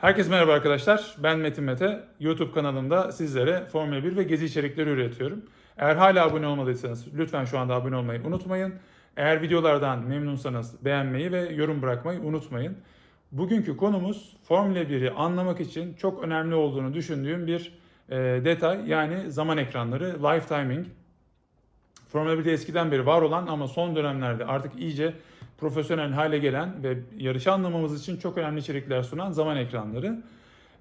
Herkese merhaba arkadaşlar. Ben Metin Mete. YouTube kanalımda sizlere Formula 1 ve gezi içerikleri üretiyorum. Eğer hala abone olmadıysanız lütfen şu anda abone olmayı unutmayın. Eğer videolardan memnunsanız beğenmeyi ve yorum bırakmayı unutmayın. Bugünkü konumuz Formula 1'i anlamak için çok önemli olduğunu düşündüğüm bir e, detay. Yani zaman ekranları, live timing. Formula 1'de eskiden beri var olan ama son dönemlerde artık iyice profesyonel hale gelen ve yarışı anlamamız için çok önemli içerikler sunan zaman ekranları.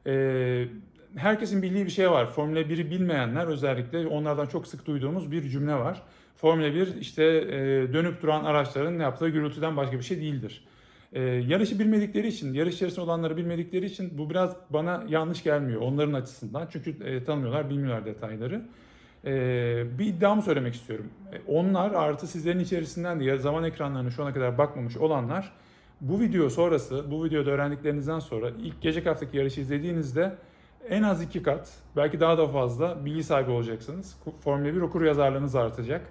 Ee, herkesin bildiği bir şey var. Formula 1'i bilmeyenler özellikle onlardan çok sık duyduğumuz bir cümle var. Formula 1 işte e, dönüp duran araçların yaptığı gürültüden başka bir şey değildir. Ee, yarışı bilmedikleri için, yarış içerisinde olanları bilmedikleri için bu biraz bana yanlış gelmiyor onların açısından. Çünkü e, tanımıyorlar, bilmiyorlar detayları. Ee, bir iddiamı söylemek istiyorum. Ee, Onlar artı sizlerin içerisinden de zaman ekranlarına şu ana kadar bakmamış olanlar bu video sonrası, bu videoda öğrendiklerinizden sonra ilk gece haftaki yarışı izlediğinizde en az iki kat, belki daha da fazla bilgi sahibi olacaksınız. Formula 1 okur yazarlığınız artacak.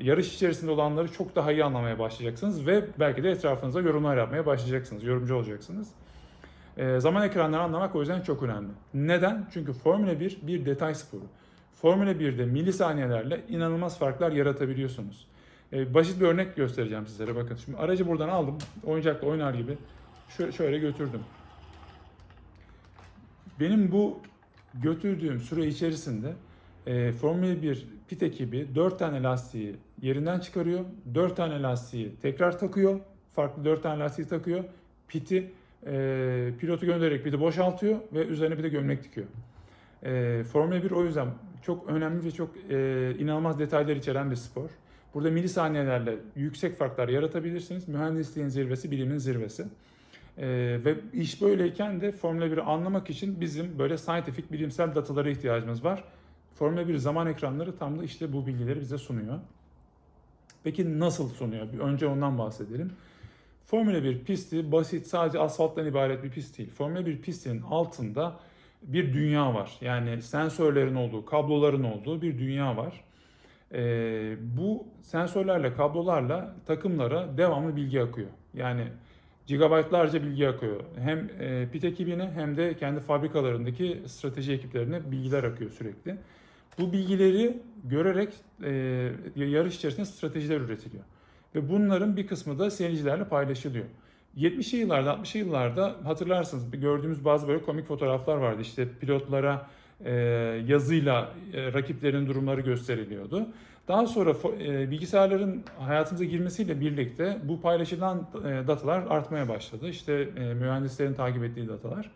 Yarış içerisinde olanları çok daha iyi anlamaya başlayacaksınız ve belki de etrafınıza yorumlar yapmaya başlayacaksınız, yorumcu olacaksınız. Ee, zaman ekranları anlamak o yüzden çok önemli. Neden? Çünkü Formula 1 bir detay sporu. Formula 1'de milisaniyelerle inanılmaz farklar yaratabiliyorsunuz. Ee, basit bir örnek göstereceğim sizlere. Bakın şimdi aracı buradan aldım. Oyuncakla oynar gibi şö- şöyle götürdüm. Benim bu götürdüğüm süre içerisinde e, Formula 1 pit ekibi 4 tane lastiği yerinden çıkarıyor. 4 tane lastiği tekrar takıyor. Farklı 4 tane lastiği takıyor. Piti e, pilotu göndererek piti boşaltıyor ve üzerine bir de gömlek dikiyor. E, Formula 1 o yüzden çok önemli ve çok e, inanılmaz detaylar içeren bir spor. Burada milisaniyelerle yüksek farklar yaratabilirsiniz. Mühendisliğin zirvesi, bilimin zirvesi. E, ve iş böyleyken de Formula 1'i anlamak için bizim böyle scientific, bilimsel datalara ihtiyacımız var. Formula 1 zaman ekranları tam da işte bu bilgileri bize sunuyor. Peki nasıl sunuyor? Bir önce ondan bahsedelim. Formula 1 pisti basit sadece asfalttan ibaret bir pist değil. Formula 1 pistinin altında bir dünya var. Yani sensörlerin olduğu, kabloların olduğu bir dünya var. Ee, bu sensörlerle, kablolarla takımlara devamlı bilgi akıyor. Yani gigabaytlarca bilgi akıyor. Hem e, pit ekibine hem de kendi fabrikalarındaki strateji ekiplerine bilgiler akıyor sürekli. Bu bilgileri görerek e, yarış içerisinde stratejiler üretiliyor. Ve bunların bir kısmı da seyircilerle paylaşılıyor. 70'li yıllarda, 60'lı yıllarda hatırlarsınız gördüğümüz bazı böyle komik fotoğraflar vardı. İşte pilotlara e, yazıyla e, rakiplerin durumları gösteriliyordu. Daha sonra e, bilgisayarların hayatımıza girmesiyle birlikte bu paylaşılan e, datalar artmaya başladı. İşte e, mühendislerin takip ettiği datalar.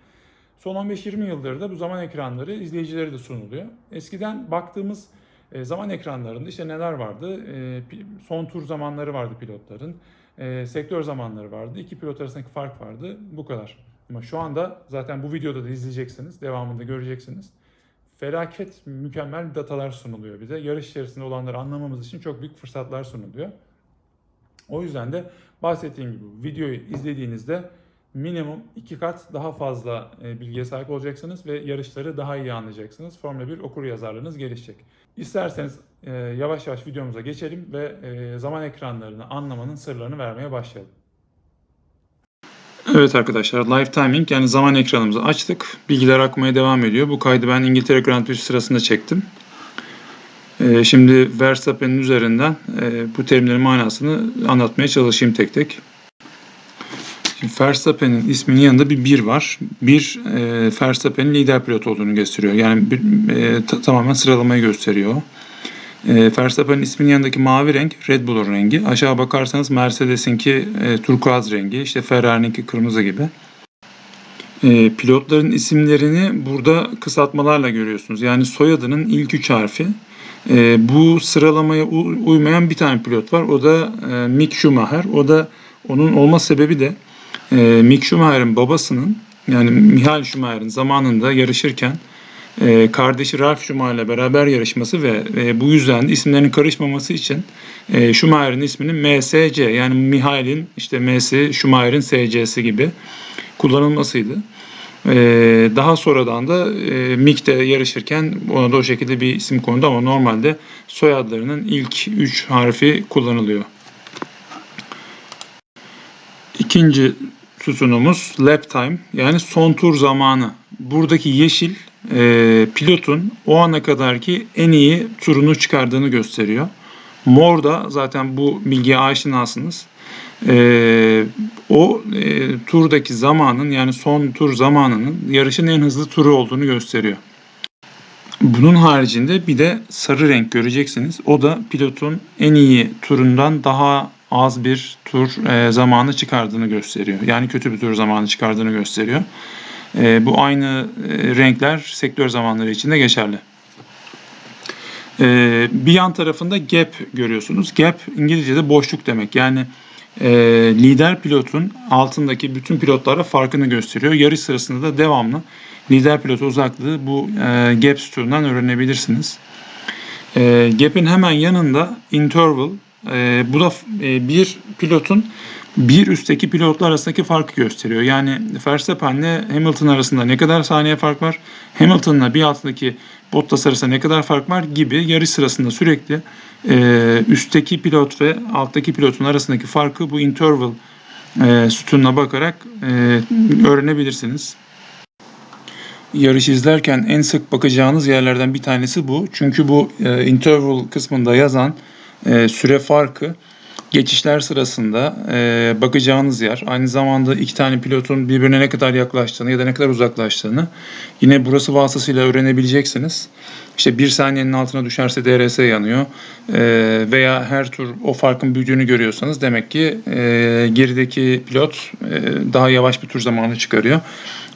Son 15-20 yıldır da bu zaman ekranları izleyicilere de sunuluyor. Eskiden baktığımız e, zaman ekranlarında işte neler vardı? E, son tur zamanları vardı pilotların. E, sektör zamanları vardı. İki pilot arasındaki fark vardı. Bu kadar. Ama şu anda zaten bu videoda da izleyeceksiniz. Devamında göreceksiniz. Felaket mükemmel datalar sunuluyor bize. Yarış içerisinde olanları anlamamız için çok büyük fırsatlar sunuluyor. O yüzden de bahsettiğim gibi videoyu izlediğinizde minimum iki kat daha fazla e, bilgiye sahip olacaksınız ve yarışları daha iyi anlayacaksınız. Formula 1 okur yazarlığınız gelişecek. İsterseniz e, yavaş yavaş videomuza geçelim ve e, zaman ekranlarını anlamanın sırlarını vermeye başlayalım. Evet arkadaşlar live timing yani zaman ekranımızı açtık. Bilgiler akmaya devam ediyor. Bu kaydı ben İngiltere Grand Prix sırasında çektim. Şimdi Verstappen'in üzerinden bu terimlerin manasını anlatmaya çalışayım tek tek. Verstappen'in isminin yanında bir 1 var. 1 e, Verstappen'in lider pilot olduğunu gösteriyor. Yani bir, e, ta- tamamen sıralamayı gösteriyor. E, Verstappen'in isminin yanındaki mavi renk Red Bull'un rengi. Aşağı bakarsanız Mercedes'inki e, turkuaz rengi, işte Ferrari'ninki kırmızı gibi. E, pilotların isimlerini burada kısaltmalarla görüyorsunuz. Yani soyadının ilk üç harfi. E, bu sıralamaya uymayan bir tane pilot var. O da e, Mick Schumacher. O da onun olma sebebi de e, Mick Schumacher'in babasının yani Michael Schumacher'in zamanında yarışırken e, kardeşi Ralf Schumacher'le beraber yarışması ve e, bu yüzden de isimlerinin karışmaması için e, Schumacher'in isminin MSC yani Michael'in işte M'si Schumacher'in SC'si gibi kullanılmasıydı. E, daha sonradan da e, Mick de yarışırken ona da o şekilde bir isim kondu ama normalde soyadlarının ilk 3 harfi kullanılıyor. İkinci sütunumuz lap time yani son tur zamanı. Buradaki yeşil e, pilotun o ana kadarki en iyi turunu çıkardığını gösteriyor. Mor da zaten bu bilgiye aşinasınız. E, o e, turdaki zamanın yani son tur zamanının yarışın en hızlı turu olduğunu gösteriyor. Bunun haricinde bir de sarı renk göreceksiniz. O da pilotun en iyi turundan daha az bir tur e, zamanı çıkardığını gösteriyor. Yani kötü bir tur zamanı çıkardığını gösteriyor. E, bu aynı e, renkler sektör zamanları için de geçerli. E, bir yan tarafında gap görüyorsunuz. Gap İngilizce'de boşluk demek. Yani e, lider pilotun altındaki bütün pilotlara farkını gösteriyor. Yarış sırasında da devamlı lider pilot uzaklığı bu e, gap sütunundan öğrenebilirsiniz. E, gap'in hemen yanında interval. E, bu da e, bir pilotun bir üstteki pilotlar arasındaki farkı gösteriyor. Yani Verstappen'le Hamilton arasında ne kadar saniye fark var, Hamilton'la bir altındaki Bottas arasında ne kadar fark var gibi yarış sırasında sürekli e, üstteki pilot ve alttaki pilotun arasındaki farkı bu interval e, sütununa bakarak e, öğrenebilirsiniz yarış izlerken en sık bakacağınız yerlerden bir tanesi bu. Çünkü bu e, interval kısmında yazan e, süre farkı geçişler sırasında e, bakacağınız yer. Aynı zamanda iki tane pilotun birbirine ne kadar yaklaştığını ya da ne kadar uzaklaştığını yine burası vasıtasıyla öğrenebileceksiniz. İşte bir saniyenin altına düşerse DRS yanıyor e, veya her tur o farkın büyüdüğünü görüyorsanız demek ki e, gerideki pilot e, daha yavaş bir tur zamanı çıkarıyor.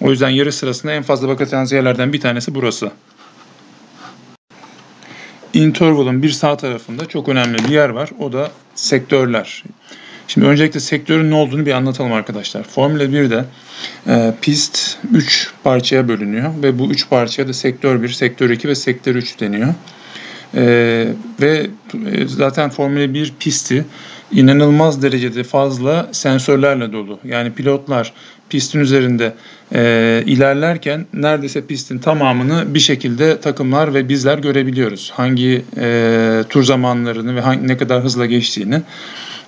O yüzden yarış sırasında en fazla bakacağınız yerlerden bir tanesi burası. Interval'ın bir sağ tarafında çok önemli bir yer var. O da sektörler. Şimdi öncelikle sektörün ne olduğunu bir anlatalım arkadaşlar. Formula 1'de e, pist 3 parçaya bölünüyor ve bu 3 parçaya da sektör 1, sektör 2 ve sektör 3 deniyor. E, ve e, zaten Formula 1 pisti inanılmaz derecede fazla sensörlerle dolu. Yani pilotlar pistin üzerinde e, ilerlerken neredeyse pistin tamamını bir şekilde takımlar ve bizler görebiliyoruz. Hangi e, tur zamanlarını ve hangi, ne kadar hızla geçtiğini.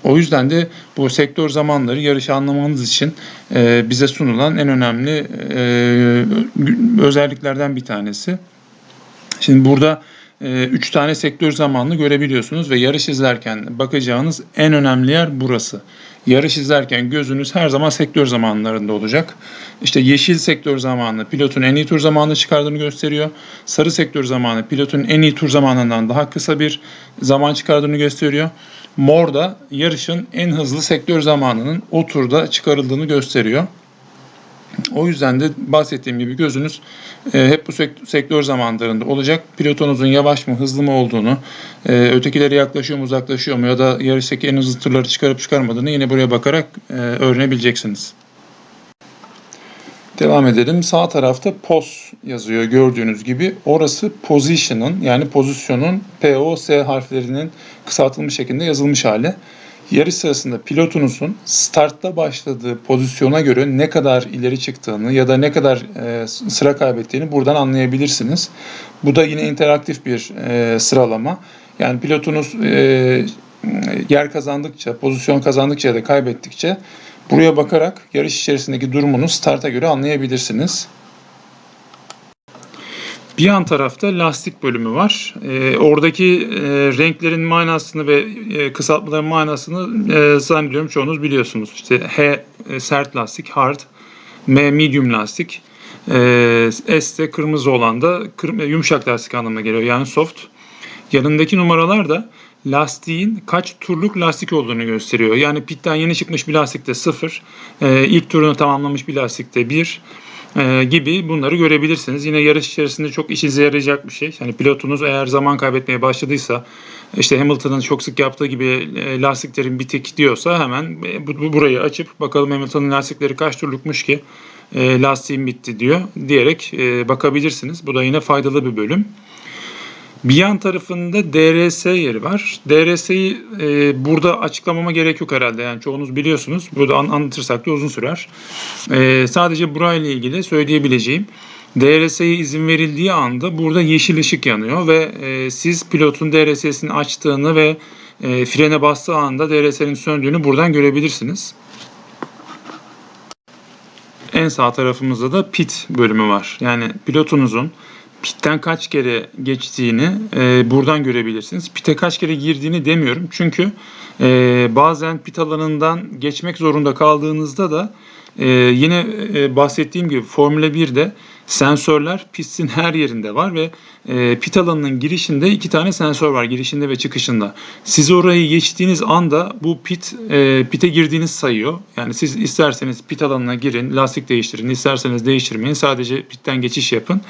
O yüzden de bu sektör zamanları yarışı anlamanız için e, bize sunulan en önemli e, özelliklerden bir tanesi. Şimdi burada 3 tane sektör zamanını görebiliyorsunuz ve yarış izlerken bakacağınız en önemli yer burası. Yarış izlerken gözünüz her zaman sektör zamanlarında olacak. İşte yeşil sektör zamanı pilotun en iyi tur zamanını çıkardığını gösteriyor. Sarı sektör zamanı pilotun en iyi tur zamanından daha kısa bir zaman çıkardığını gösteriyor. Mor da yarışın en hızlı sektör zamanının o turda çıkarıldığını gösteriyor. O yüzden de bahsettiğim gibi gözünüz e, hep bu sektör zamanlarında olacak. Pilotunuzun yavaş mı hızlı mı olduğunu, e, ötekileri yaklaşıyor mu uzaklaşıyor mu ya da yarıştaki en hızlı tırları çıkarıp çıkarmadığını yine buraya bakarak e, öğrenebileceksiniz. Devam edelim. Sağ tarafta POS yazıyor gördüğünüz gibi. Orası position'ın yani pozisyonun POS harflerinin kısaltılmış şekilde yazılmış hali yarış sırasında pilotunuzun startta başladığı pozisyona göre ne kadar ileri çıktığını ya da ne kadar e, sıra kaybettiğini buradan anlayabilirsiniz. Bu da yine interaktif bir e, sıralama. Yani pilotunuz e, yer kazandıkça, pozisyon kazandıkça ya da kaybettikçe buraya bakarak yarış içerisindeki durumunu starta göre anlayabilirsiniz. Bir yan tarafta lastik bölümü var. E, oradaki e, renklerin manasını ve e, kısaltmaların manasını e, zannediyorum çoğunuz biliyorsunuz. İşte H e, sert lastik, hard, M medium lastik, e, S de kırmızı olan da kır, e, yumuşak lastik anlamına geliyor yani soft. Yanındaki numaralar da lastiğin kaç turluk lastik olduğunu gösteriyor. Yani pitten yeni çıkmış bir lastikte 0, e, ilk turunu tamamlamış bir lastikte 1, e, gibi bunları görebilirsiniz. Yine yarış içerisinde çok işinize yarayacak bir şey. Yani pilotunuz eğer zaman kaybetmeye başladıysa işte Hamilton'ın çok sık yaptığı gibi e, lastiklerin bitik diyorsa hemen e, bu, burayı açıp bakalım Hamilton'ın lastikleri kaç turlukmuş ki e, lastiğim bitti diyor diyerek e, bakabilirsiniz. Bu da yine faydalı bir bölüm. Bir yan tarafında DRS yeri var. DRS'yi e, burada açıklamama gerek yok herhalde. Yani çoğunuz biliyorsunuz. Burada an, anlatırsak da uzun sürer. E, sadece burayla ilgili söyleyebileceğim. DRS'ye izin verildiği anda burada yeşil ışık yanıyor ve e, siz pilotun DRS'sini açtığını ve e, frene bastığı anda DRS'nin söndüğünü buradan görebilirsiniz. en sağ tarafımızda da pit bölümü var. Yani pilotunuzun pitten kaç kere geçtiğini e, buradan görebilirsiniz. Pite kaç kere girdiğini demiyorum. Çünkü e, bazen pit alanından geçmek zorunda kaldığınızda da e, yine e, bahsettiğim gibi Formula 1'de sensörler pistin her yerinde var ve e, pit alanının girişinde iki tane sensör var girişinde ve çıkışında. Siz orayı geçtiğiniz anda bu pit e, pite girdiğiniz sayıyor. Yani siz isterseniz pit alanına girin, lastik değiştirin, isterseniz değiştirmeyin. Sadece pitten geçiş yapın.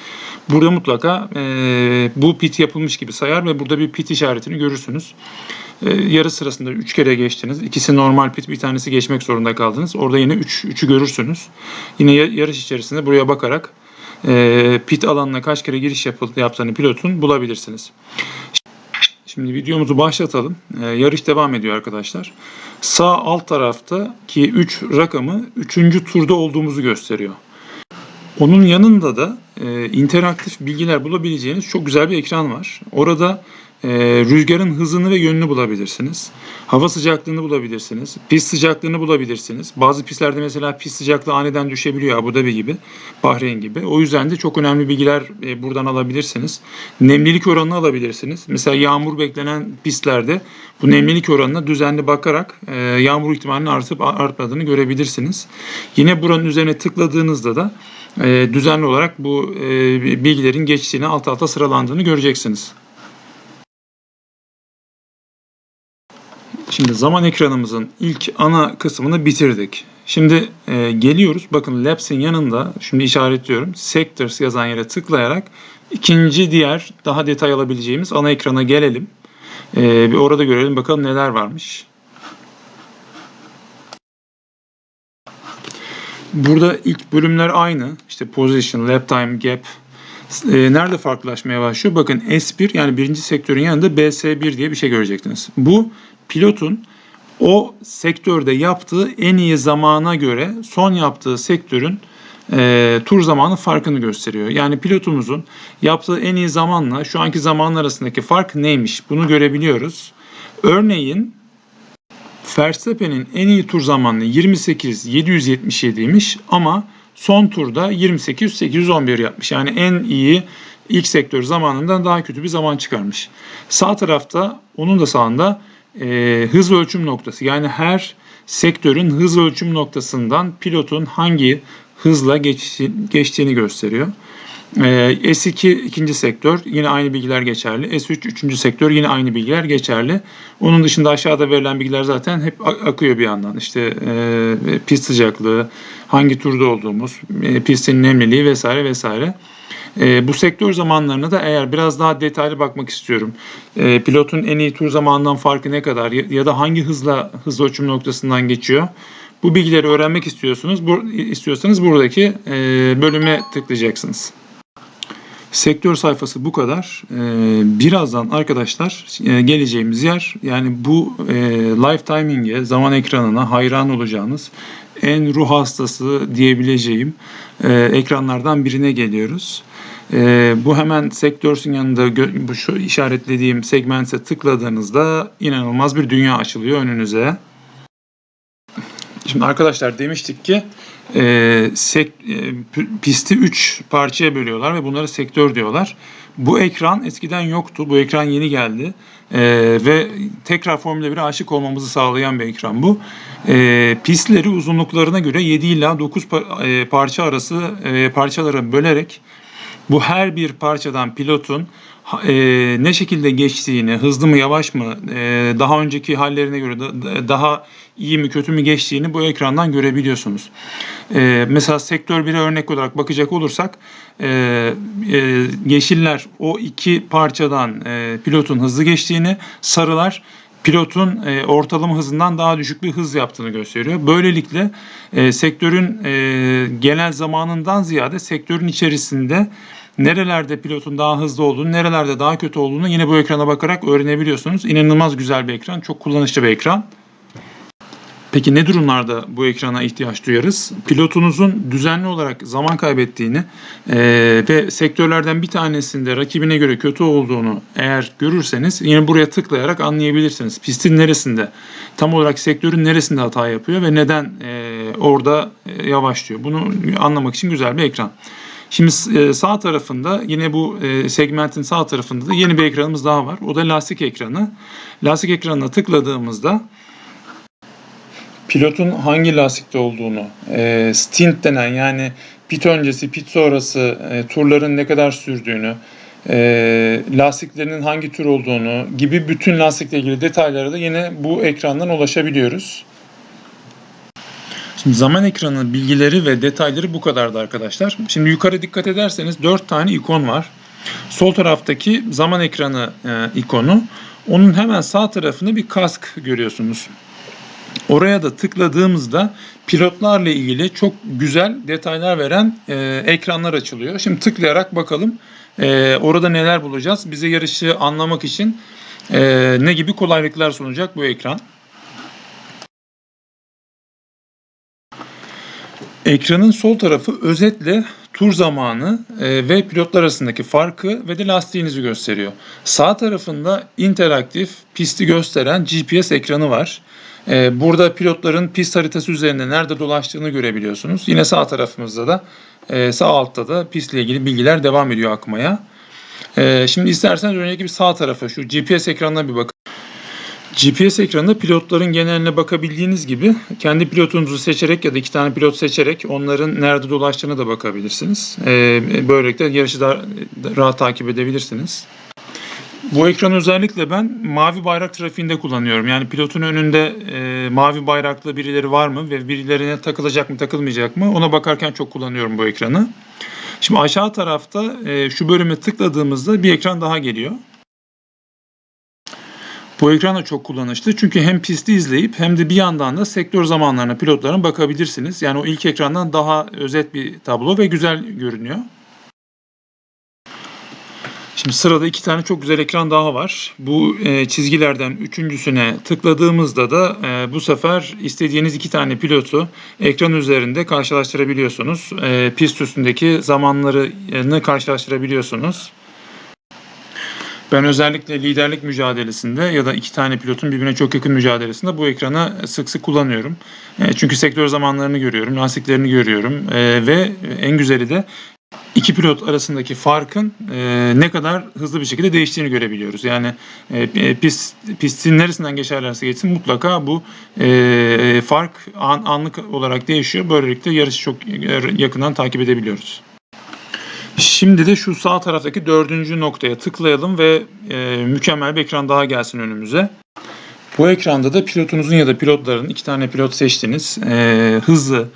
Burada mutlaka e, bu pit yapılmış gibi sayar ve burada bir pit işaretini görürsünüz. E, yarı sırasında 3 kere geçtiniz. İkisi normal pit, bir tanesi geçmek zorunda kaldınız. Orada yine 3 3'ü görürsünüz. Yine ya- yarış içerisinde buraya bakarak e, pit alanına kaç kere giriş yapıldı yaptığını pilotun bulabilirsiniz. Şimdi videomuzu başlatalım. E, yarış devam ediyor arkadaşlar. Sağ alt taraftaki 3 rakamı 3. turda olduğumuzu gösteriyor. Onun yanında da e, interaktif bilgiler bulabileceğiniz çok güzel bir ekran var. Orada e, rüzgarın hızını ve yönünü bulabilirsiniz. Hava sıcaklığını bulabilirsiniz. Pist sıcaklığını bulabilirsiniz. Bazı pistlerde mesela pist sıcaklığı aniden düşebiliyor Abu Dhabi gibi, Bahreyn gibi. O yüzden de çok önemli bilgiler e, buradan alabilirsiniz. Nemlilik oranını alabilirsiniz. Mesela yağmur beklenen pistlerde bu nemlilik oranına düzenli bakarak e, yağmur ihtimalinin artıp artmadığını görebilirsiniz. Yine buranın üzerine tıkladığınızda da e, düzenli olarak bu e, bilgilerin geçtiğini alt alta sıralandığını göreceksiniz. Şimdi zaman ekranımızın ilk ana kısmını bitirdik. Şimdi e, geliyoruz. Bakın Labs'in yanında şimdi işaretliyorum. Sectors yazan yere tıklayarak ikinci diğer daha detay alabileceğimiz ana ekrana gelelim. E, bir orada görelim bakalım neler varmış. Burada ilk bölümler aynı. İşte position, lap time, gap. E, nerede farklılaşmaya başlıyor? Bakın S1 yani birinci sektörün yanında BS1 diye bir şey göreceksiniz. Bu pilotun o sektörde yaptığı en iyi zamana göre son yaptığı sektörün e, tur zamanı farkını gösteriyor. Yani pilotumuzun yaptığı en iyi zamanla şu anki zaman arasındaki fark neymiş? Bunu görebiliyoruz. Örneğin Verstappen'in en iyi tur zamanı 28.777'ymiş ama son turda 28.811 yapmış. Yani en iyi ilk sektör zamanından daha kötü bir zaman çıkarmış. Sağ tarafta onun da sağında e, hız ölçüm noktası. Yani her sektörün hız ölçüm noktasından pilotun hangi hızla geçti, geçtiğini gösteriyor. E, S2 ikinci sektör yine aynı bilgiler geçerli. S3 üçüncü sektör yine aynı bilgiler geçerli. Onun dışında aşağıda verilen bilgiler zaten hep ak- akıyor bir yandan. İşte e, pist sıcaklığı, hangi turda olduğumuz, e, pistin nemliliği vesaire vesaire. E, bu sektör zamanlarına da eğer biraz daha detaylı bakmak istiyorum. E, pilotun en iyi tur zamanından farkı ne kadar ya, ya da hangi hızla hız ölçüm noktasından geçiyor? Bu bilgileri öğrenmek istiyorsunuz. Bu, istiyorsanız buradaki e, bölüme tıklayacaksınız. Sektör sayfası bu kadar. Ee, birazdan arkadaşlar e, geleceğimiz yer yani bu e, live timing'e, zaman ekranına hayran olacağınız en ruh hastası diyebileceğim e, ekranlardan birine geliyoruz. E, bu hemen sektörsün yanında bu şu işaretlediğim segmente tıkladığınızda inanılmaz bir dünya açılıyor önünüze. Şimdi arkadaşlar demiştik ki e, sek- e, pisti 3 parçaya bölüyorlar ve bunları sektör diyorlar. Bu ekran eskiden yoktu. Bu ekran yeni geldi. E, ve tekrar Formula 1'e aşık olmamızı sağlayan bir ekran bu. E, pistleri uzunluklarına göre 7 ila 9 pa- e, parça arası e, parçalara bölerek bu her bir parçadan pilotun e, ne şekilde geçtiğini, hızlı mı yavaş mı, e, daha önceki hallerine göre da- daha iyi mi kötü mü geçtiğini bu ekrandan görebiliyorsunuz. E, mesela sektör 1'e örnek olarak bakacak olursak e, e, yeşiller o iki parçadan e, pilotun hızlı geçtiğini, sarılar pilotun e, ortalama hızından daha düşük bir hız yaptığını gösteriyor. Böylelikle e, sektörün e, genel zamanından ziyade sektörün içerisinde nerelerde pilotun daha hızlı olduğunu, nerelerde daha kötü olduğunu yine bu ekrana bakarak öğrenebiliyorsunuz. İnanılmaz güzel bir ekran, çok kullanışlı bir ekran. Peki ne durumlarda bu ekrana ihtiyaç duyarız? Pilotunuzun düzenli olarak zaman kaybettiğini e, ve sektörlerden bir tanesinde rakibine göre kötü olduğunu eğer görürseniz yine buraya tıklayarak anlayabilirsiniz. Pistin neresinde, tam olarak sektörün neresinde hata yapıyor ve neden e, orada e, yavaşlıyor. Bunu anlamak için güzel bir ekran. Şimdi e, sağ tarafında yine bu e, segmentin sağ tarafında da yeni bir ekranımız daha var. O da lastik ekranı. Lastik ekranına tıkladığımızda pilotun hangi lastikte olduğunu, e, stint denen yani pit öncesi, pit sonrası e, turların ne kadar sürdüğünü, e, lastiklerinin hangi tür olduğunu gibi bütün lastikle ilgili detaylara da yine bu ekrandan ulaşabiliyoruz. Şimdi zaman ekranı bilgileri ve detayları bu kadardı arkadaşlar. Şimdi yukarı dikkat ederseniz 4 tane ikon var. Sol taraftaki zaman ekranı e, ikonu. Onun hemen sağ tarafında bir kask görüyorsunuz. Oraya da tıkladığımızda pilotlarla ilgili çok güzel detaylar veren e, ekranlar açılıyor. Şimdi tıklayarak bakalım e, orada neler bulacağız. Bize yarışı anlamak için e, ne gibi kolaylıklar sunacak bu ekran. Ekranın sol tarafı özetle tur zamanı e, ve pilotlar arasındaki farkı ve de lastiğinizi gösteriyor. Sağ tarafında interaktif pisti gösteren GPS ekranı var. E, burada pilotların pist haritası üzerinde nerede dolaştığını görebiliyorsunuz. Yine sağ tarafımızda da e, sağ altta da pistle ilgili bilgiler devam ediyor akmaya. Şimdi isterseniz önceki bir sağ tarafa şu GPS ekranına bir bakın. GPS ekranında pilotların geneline bakabildiğiniz gibi kendi pilotunuzu seçerek ya da iki tane pilot seçerek onların nerede dolaştığına da bakabilirsiniz. Ee, böylelikle yarışı daha rahat takip edebilirsiniz. Bu ekranı özellikle ben mavi bayrak trafiğinde kullanıyorum. Yani pilotun önünde e, mavi bayraklı birileri var mı ve birilerine takılacak mı takılmayacak mı ona bakarken çok kullanıyorum bu ekranı. Şimdi aşağı tarafta e, şu bölüme tıkladığımızda bir ekran daha geliyor. Bu ekran da çok kullanışlı çünkü hem pisti izleyip hem de bir yandan da sektör zamanlarına pilotların bakabilirsiniz. Yani o ilk ekrandan daha özet bir tablo ve güzel görünüyor. Şimdi sırada iki tane çok güzel ekran daha var. Bu e, çizgilerden üçüncüsüne tıkladığımızda da e, bu sefer istediğiniz iki tane pilotu ekran üzerinde karşılaştırabiliyorsunuz. E, pist üstündeki zamanlarını karşılaştırabiliyorsunuz. Ben özellikle liderlik mücadelesinde ya da iki tane pilotun birbirine çok yakın mücadelesinde bu ekranı sık sık kullanıyorum. E, çünkü sektör zamanlarını görüyorum, lastiklerini görüyorum e, ve en güzeli de iki pilot arasındaki farkın e, ne kadar hızlı bir şekilde değiştiğini görebiliyoruz. Yani pist, pistin neresinden geçerlerse geçsin mutlaka bu fark an, anlık olarak değişiyor. Böylelikle yarışı çok yakından takip edebiliyoruz. Şimdi de şu sağ taraftaki dördüncü noktaya tıklayalım ve e, mükemmel bir ekran daha gelsin önümüze. Bu ekranda da pilotunuzun ya da pilotların iki tane pilot seçtiniz. E, hızı,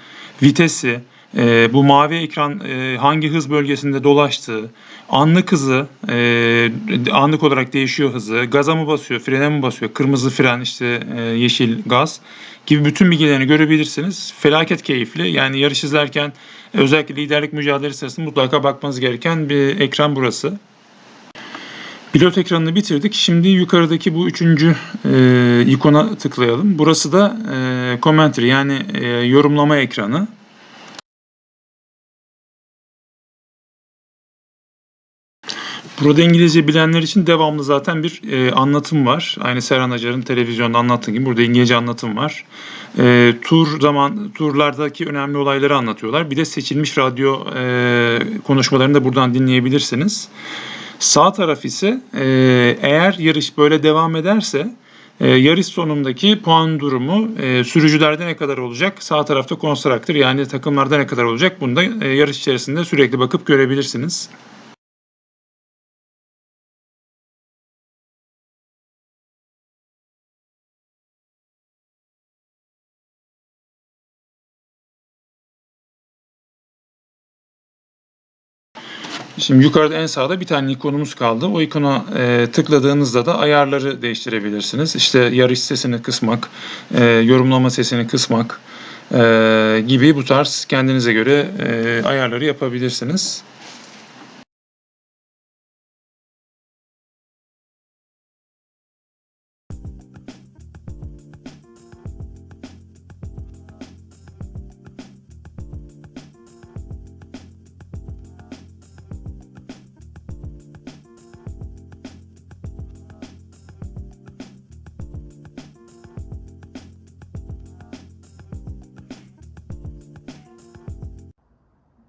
vitesi, e, bu mavi ekran e, hangi hız bölgesinde dolaştığı, anlık hızı, e, anlık olarak değişiyor hızı, gaza mı basıyor, frene mi basıyor, kırmızı fren, işte e, yeşil gaz gibi bütün bilgilerini görebilirsiniz. Felaket keyifli. Yani yarış izlerken özellikle liderlik mücadelesi sırasında mutlaka bakmanız gereken bir ekran burası. Pilot ekranını bitirdik. Şimdi yukarıdaki bu üçüncü e, ikona tıklayalım. Burası da e, commentary yani e, yorumlama ekranı. Burada İngilizce bilenler için devamlı zaten bir e, anlatım var. Aynı Serhan Acar'ın televizyonda anlattığı gibi burada İngilizce anlatım var. E, tur zaman turlardaki önemli olayları anlatıyorlar. Bir de seçilmiş radyo e, konuşmalarını da buradan dinleyebilirsiniz. Sağ taraf ise e, eğer yarış böyle devam ederse e, yarış sonundaki puan durumu e, sürücülerde ne kadar olacak? Sağ tarafta konstraktör yani takımlarda ne kadar olacak? Bunu da e, yarış içerisinde sürekli bakıp görebilirsiniz. Şimdi yukarıda en sağda bir tane ikonumuz kaldı. O ikona e, tıkladığınızda da ayarları değiştirebilirsiniz. İşte yarış sesini kısmak, e, yorumlama sesini kısmak e, gibi bu tarz kendinize göre e, ayarları yapabilirsiniz.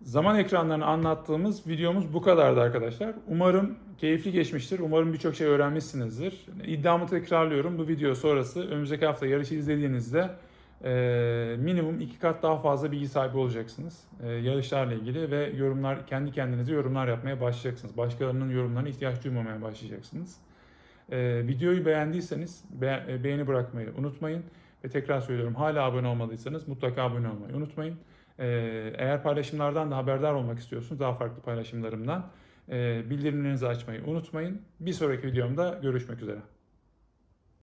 Zaman ekranlarını anlattığımız videomuz bu kadardı arkadaşlar. Umarım keyifli geçmiştir. Umarım birçok şey öğrenmişsinizdir. İddiamı tekrarlıyorum. Bu video sonrası önümüzdeki hafta yarışı izlediğinizde e, minimum iki kat daha fazla bilgi sahibi olacaksınız. E, yarışlarla ilgili ve yorumlar kendi kendinize yorumlar yapmaya başlayacaksınız. Başkalarının yorumlarına ihtiyaç duymamaya başlayacaksınız. E, videoyu beğendiyseniz be- e, beğeni bırakmayı unutmayın. Ve tekrar söylüyorum hala abone olmadıysanız mutlaka abone olmayı unutmayın. Ee, eğer paylaşımlardan da haberdar olmak istiyorsunuz, daha farklı paylaşımlarımdan e, bildirimlerinizi açmayı unutmayın. Bir sonraki videomda görüşmek üzere.